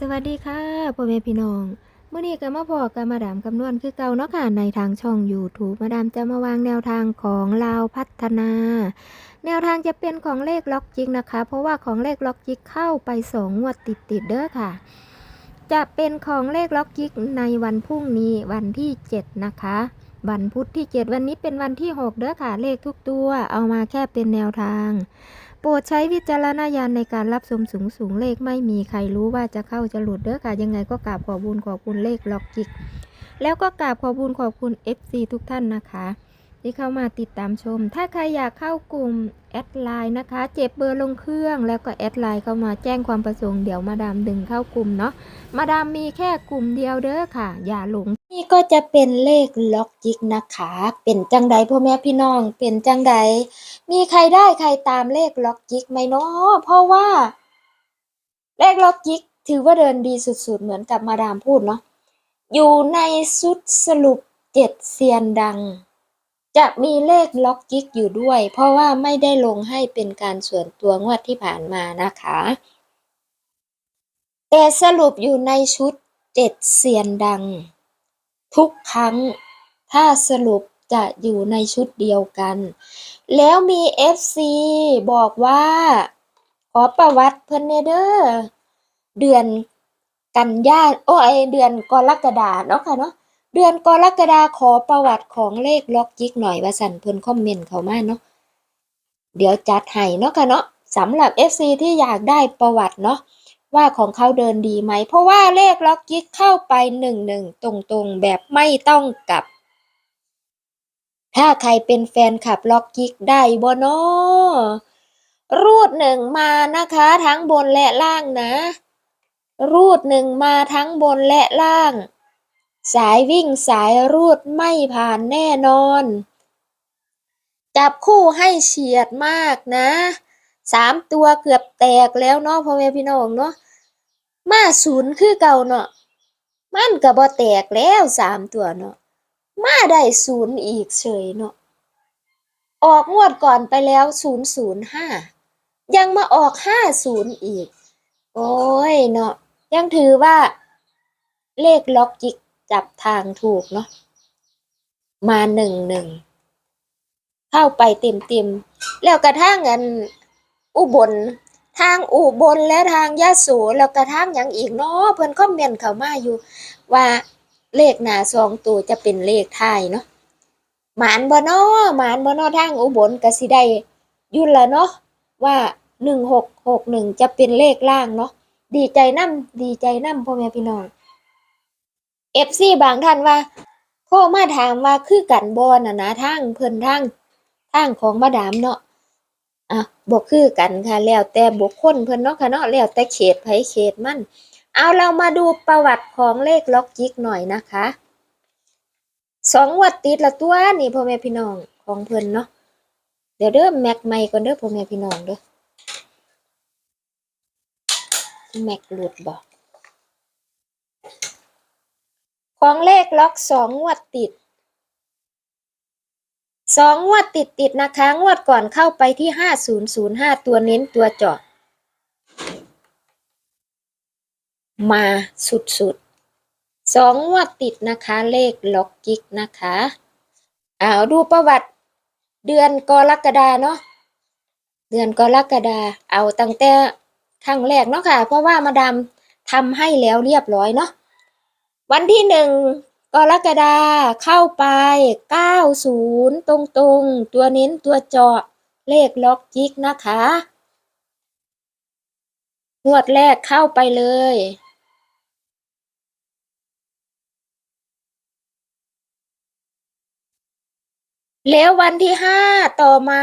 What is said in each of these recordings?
สวัสดีค่ะพ่อแม่พี่น้องเมื่อนี้ก็มาพอกับมาดามคำนวณคือเก่าเนาะค่ะในทางช่อง YouTube มาดามจะมาวางแนวทางของลาวพัฒนา แนวทางจะเป็นของเลขล็อกจิกนะคะ เพราะว่าของเลขล็อกจิกเข้าไปสองงวดติดติดเด้อค่ะ จะเป็นของเลขล็อกจิกในวันพรุ่งนี้วันที่ 7 นะคะ วันพุธที่ 7 วันนี้เป็นวันที่ 6 เด้อค่ะเลขทุกตัวเอามาแค่เป็นแนวทาง โปรดใช้วิจารณญาณในการรับชมสูงสูงเลขไม่มีใครรู้ว่าจะเข้าจะหลุดเด้อค่ะ ยังไงก็กราบขอบุญขอบคุณเลขล็อกจิก แล้วก็กราบขอบุญขอบคุณ FC ทุกท่านนะคะ ที่เข้ามาติดตามชม ถ้าใครอยากเข้ากลุ่มแอดไลน์นะคะ เจ็บเบอร์ลงเครื่องแล้วก็แอดไลน์เข้ามาแจ้งความประสงค์เดี๋ยวมาดามดึงเข้ากลุ่มเนาะ มาดามมีแค่กลุ่มเดียวเด้อค่ะ อย่าหลง นี่ก็จะเป็นเลขล็อกจิกนะคะ เป็นจังใดพ่อแม่พี่น้อง เป็นจังใด มีใครได้ใครตามเลขล็อกจิกไหมเนาะ เพราะว่า เลขล็อกจิกถือว่าเดินดีสุดๆ เหมือนกับมาดามพูดเนาะ อยู่ในชุดสรุปเจ็ดเซียนดัง จะมีเลขล็อกจิกอยู่ด้วย เพราะว่าไม่ได้ลงให้เป็นการส่วนตัวงวดที่ผ่านมานะคะ แต่สรุปอยู่ในชุดเจ็ดเซียนดัง ทุกครั้งถ้าสรุปจะอยู่ในชุดเดียวกัน แล้วมี FC บอกว่า ขอประวัติเพิ่นเนเด้อเดือนกันยาโอ้ยเดือนกรกฎาเนาะค่ะเนาะ เดือนกรกฎาขอประวัติของเลขล็อกจิกหน่อยว่าสั่นเพิ่นคอมเมนต์เขามาเนาะเดี๋ยวจัดให้เนาะค่ะเนาะสำหรับ FC ที่อยากได้ประวัติเนาะว่าของเขาเดินดีไหม เพราะว่าเลขล็อกยิกเข้าไปหนึ่งหนึ่งตรงๆ แบบไม่ต้องกลับ ถ้าใครเป็นแฟนขับล็อกยิกได้บ่นอรูดหนึ่งมานะคะ ทั้งบนและล่างนะ รูดหนึ่งมาทั้งบนและล่าง สายวิ่งสายรูดไม่ผ่านแน่นอน จับคู่ให้เฉียดมากนะสามตัวเกือบแตกแล้วเนาะพ่อแม่พี่น้องเนาะมาศูนย์คือเก่าเนาะมันก็บ่แตกแล้วสามตัวเนาะมาได้ศูนย์อีกเฉยเนาะออกงวดก่อนไปแล้วศูนย์ศูนย์ห้ายังมาออกห้าศูนย์อีก โอ้ยเนาะยังถือว่าเลขล็อกจิก จับทางถูกเนาะมาหนึ่งหนึ่งเข้าไปเต็มเต็มแล้วกระทั่งอันอุบล ทางอุบลและทางยะโสแล้วกระทั่งหยังอีกเนาะเพิ่อนคอมเมนต์เข้ามาอยู่ว่าเลขหนาสองตัวจะเป็นเลขไทยเนาะหมานบ่นาะหมานบ่นาะทางอุบลกสิได้ยุ่นละเนาะว่าหนึ่งหกหกหนึ่งจะเป็นเลขล่างเนาะดีใจนํดีใจนํพ่อแม่พี่น้อง เอฟซีบางท่านว่าโทรมาถามว่าคือกันบ่น่ะนะทางเพิ่นทางทางของมาดามเนาะอะบ่คือกันค่ะแล้วแต่บุคคลเพิ่นเนาะค่ะเนาะแล้วแต่เขตไผเขตมันเอาเรามาดูประวัติของเลขล็อกจิกหน่อยนะคะสองวัดติดละตัวนี่พ่อแม่พี่น้องของเพิ่นเนาะเดี๋ยวเด้อแม็กใหม่ก่อนเด้อพ่อแม่พี่น้องเด้อแม็กหลุดบ่ ของเลขล็อกสองงวดติดสองงวดติดติดนะคะ งวดก่อนเข้าไปที่ห้าศูนย์ศูนย์ห้าตัวเน้นตัวเจาะมาสุดๆสองงวดติดนะคะเลขล็อกกิกนะคะเอาดูประวัติเดือนกรกฎาเนาะเดือนกรกฎาเอาตั้งแต่ครั้งแรกเนาะค่ะ เพราะว่ามาดามทำให้แล้วเรียบร้อยเนาะ วันที่หนึ่งกรกฎาเข้าไปเก้าศูนย์ตรงตัวเน้นตัวเจาะเลขล็อกจิกนะคะ งวดแรกเข้าไปเลย แล้ววันที่ห้าต่อมา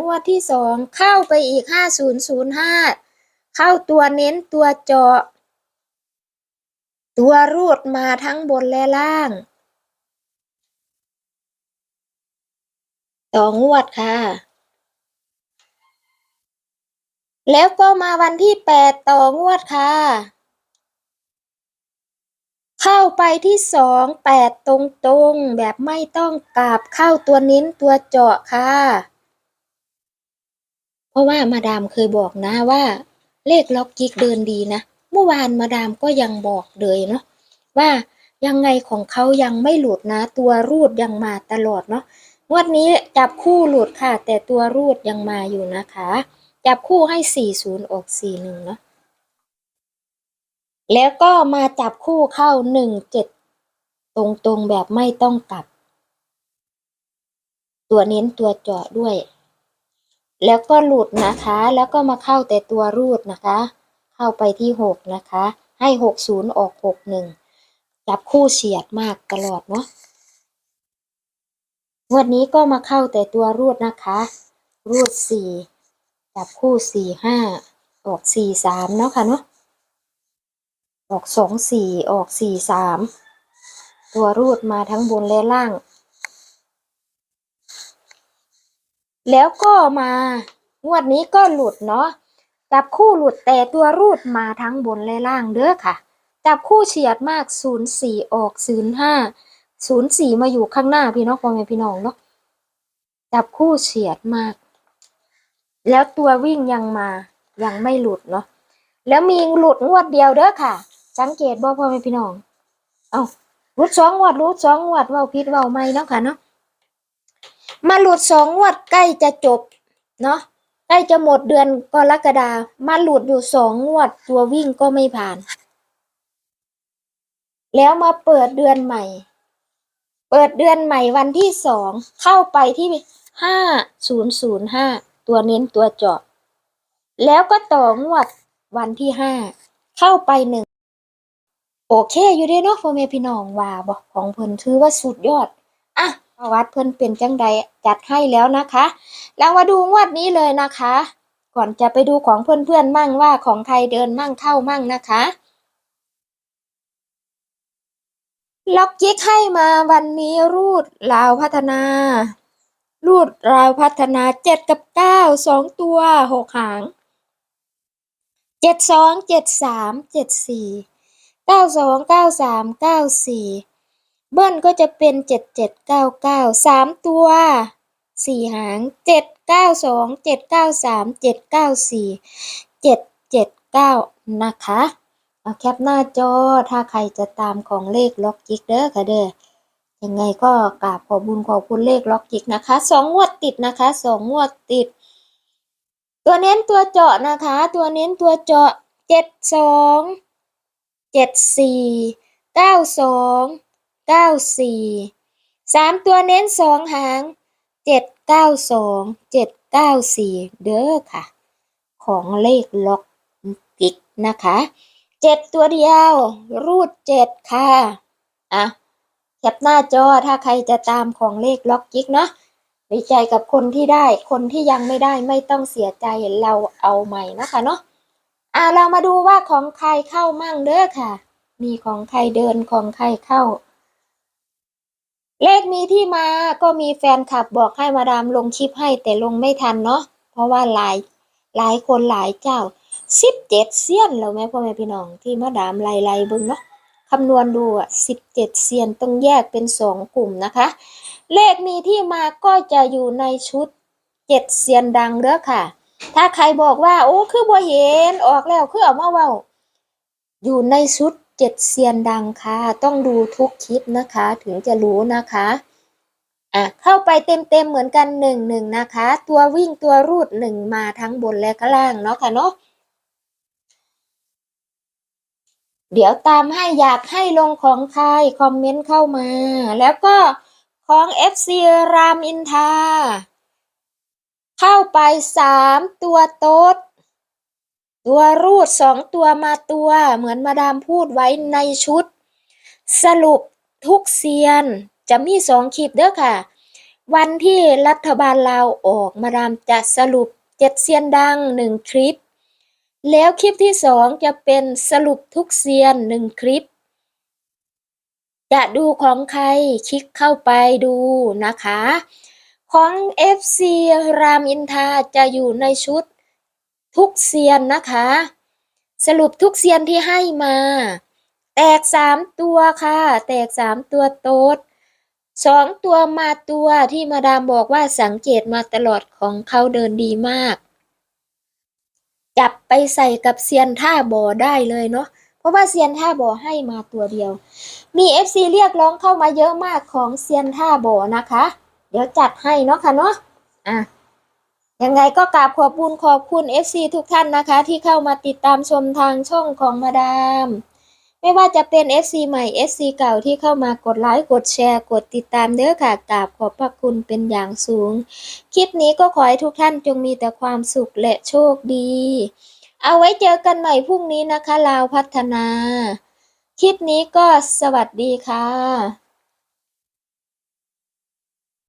งวดที่สองเข้าไปอีกห้าศูนย์ศูนย์ห้าเข้าตัวเน้นตัวเจาะ ตัวรูดมาทั้งบนและล่างต่องวดค่ะ แล้วก็มาวันที่แปดต่องวดค่ะ เข้าไปที่สองแปดตรงๆ แบบไม่ต้องกลับเข้าตัวเน้นตัวเจาะค่ะ เพราะว่ามาดามเคยบอกนะว่า เลขล็อกกิกเดินดีนะ เมื่อวานมาดามก็ยังบอกเลยเนาะว่ายังไงของเขายังไม่หลุดนะ ตัวรูดยังมาตลอดเนาะงวดนี้จับคู่หลุดค่ะ แต่ตัวรูดยังมาอยู่นะคะ จับคู่ให้ 40 ออก 41 เนาะแล้วก็มาจับคู่เข้า 17 ตรงๆแบบไม่ต้องกลับ ตัวเน้นตัวเจาะด้วย แล้วก็หลุดนะคะ แล้วก็มาเข้าแต่ตัวรูดนะคะ เข้าไปที่หกนะคะ ให้หกศูนย์ออกหกหนึ่งจับคู่เฉียดมากตลอดเนาะงวันนี้ก็มาเข้าแต่ตัวรูดนะคะ รูดสี่จับคู่สี่ห้าออกสี่สามเนาะค่ะเนาะออกสองสี่ออกสี่สามตัวรูดมาทั้งบนและล่าง แล้วก็มางวดนี้ก็หลุดเนาะ จับคู่หลุดแต่ตัวรูดมาทั้งบนและล่างเด้อค่ะ จับคู่เฉียดมาก 04 ออก 05 04 มาอยู่ข้างหน้าพี่น้องพ่อแม่พี่น้องเนาะจับคู่เฉียดมาก แล้วตัววิ่งยังมายังไม่หลุดเนาะแล้วมีหลุดงวดเดียวเด้อค่ะ สังเกตบ่พ่อแม่พี่น้อง เอาหลุดสองงวดหลุดสองงวดเว้าผิดเว้าไม่เนาะค่ะเนาะมาหลุดสองงวดใกล้จะจบเนาะ ใกล้จะหมดเดือนกรกฎามาหลุดอยู่สองงวด ตัววิ่งก็ไม่ผ่าน แล้วมาเปิดเดือนใหม่ เปิดเดือนใหม่วันที่สองเข้าไปที่ห้าศูนย์ศูนย์ห้าตัวเน้นตัวเจาะแล้วก็ต่องวดวันที่ห้าเข้าไปหนึ่งโอเคอยู่ด้เนาะพ่อแม่พี่น้องว่าบอกของเพิ่นถือว่าสุดยอด ประวัดเพิ่อนเป็นจังใดจัดให้แล้วนะคะ แล้วมาดูงวดนี้เลยนะคะ ก่อนจะไปดูของเพื่อนๆมั่งว่าของใครเดินมั่งเข้ามั่งนะคะ ล็อกจิกให้มาวันนี้รูดลาวพัฒนารูดราวพัฒนาเจ็ดกับเก้าสองตัวหกหางเจ็ดสองเจ็ดสามเจ็ดสี่เก้าสองเก้าสามเก้าสี่ เบิ้ลก็จะเป็นเจ็ดเจ็ดเก้าเก้าสามตัวสี่หางเจ็ดเก้าสองเจ็ดเก้าสามเจ็ดเก้าสี่เจ็ดเจ็ดเก้านะคะเอาแคปหน้าจอถ้าใครจะตามของเลขล็อกจิกเด้อค่ะเด้อยังไงก็กราบขอบุญขอบคุณเลขล็อกจิกนะคะสองงวดติดนะคะสองงวดติด ตัวเน้นตัวเจาะนะคะ ตัวเน้นตัวเจาะเจ็ดสองเจ็ดสี่เก้าสอง เก้าสี่สามตัวเน้นสองหางเจ็ดเก้าสองเจ็ดเก้าสี่เด้อค่ะ ของเลขล็อกกิกนะคะเจ็ดตัวเดียว รูดเจ็ดค่ะ อะแคปหน้าจอถ้าใครจะตามของเลขล็อกกิกเนาะดีใจกับคนที่ได้ คนที่ยังไม่ได้ไม่ต้องเสียใจเราเอาใหม่นะคะเนาะอะเรามาดูว่าของใครเข้ามั่งเด้อค่ะ มีของใครเดินของใครเข้า เลขมีที่มาก็มีแฟนคลับบอกให้มาดามลงคลิปให้แต่ลงไม่ทันเนาะเพราะว่าหลายหลายคนหลายเจ้าสิบเจ็ดเซียนแล้วแม่พ่อแม่พี่น้องที่มาดามไล่ไล่บิ่งเนาะคำนวณดูอะสิบเจ็ดเซียนต้องแยกเป็นสองกลุ่มนะคะ เลขมีที่มาก็จะอยู่ในชุดเจ็ดเซียนดังเด้อค่ะ ถ้าใครบอกว่า โอ้คือบ่เห็นออกแล้วคือเอามาเว้าอยู่ในชุด เจ็ดเซียนดังค่ะ ต้องดูทุกคลิปนะคะ ถึงจะรู้นะคะอะเข้าไปเต็มๆเหมือนกันหนึ่งหนึ่งนะคะ ตัววิ่งตัวรูดหนึ่งมาทั้งบนและข้างล่างเนาะค่ะเนาะเดี๋ยวตามให้อยากให้ลงของใครคอมเมนต์เข้ามา แล้วก็ของ FC รามอินทา เข้าไปสามตัวโต๊ด ตัวรูดสองตัวมาตัว เหมือนมาดามพูดไว้ในชุด สรุปทุกเซียนจะมีสองคลิปเด้อค่ะ วันที่รัฐบาลลาวออกมาดามจะสรุปเจ็ดเซียนดังหนึ่งคลิป แล้วคลิปที่สองจะเป็นสรุปทุกเซียนหนึ่งคลิป จะดูของใครคลิกเข้าไปดูนะคะ ของ FC รามอินทาจะอยู่ในชุด ทุกเซียนนะคะ สรุปทุกเซียนที่ให้มา แตกสามตัวค่ะ แตกสามตัวโต๊ดสองตัวมาตัวที่มาดามบอกว่าสังเกตมาตลอดของเขาเดินดีมาก จับไปใส่กับเซียนท่าบ่อได้เลยเนาะเพราะว่าเซียนท่าบ่อให้มาตัวเดียว มี FC เรียกร้องเข้ามาเยอะมากของเซียนท่าบ่อนะคะ เดี๋ยวจัดให้เนาะค่ะเนาะอะ ยังไงก็กราบขอบคุณขอบคุณ FC ทุกท่านนะคะ ที่เข้ามาติดตามชมทางช่องของมาดาม ไม่ว่าจะเป็น FC ใหม่ FC เก่าที่เข้ามากดไลค์กดแชร์ กดติดตามเด้อค่ะกราบขอบพระคุณเป็นอย่างสูง คลิปนี้ก็ขอให้ทุกท่านจงมีแต่ความสุขและโชคดี เอาไว้เจอกันใหม่พรุ่งนี้นะคะ ลาวพัฒนา คลิปนี้ก็สวัสดีค่ะ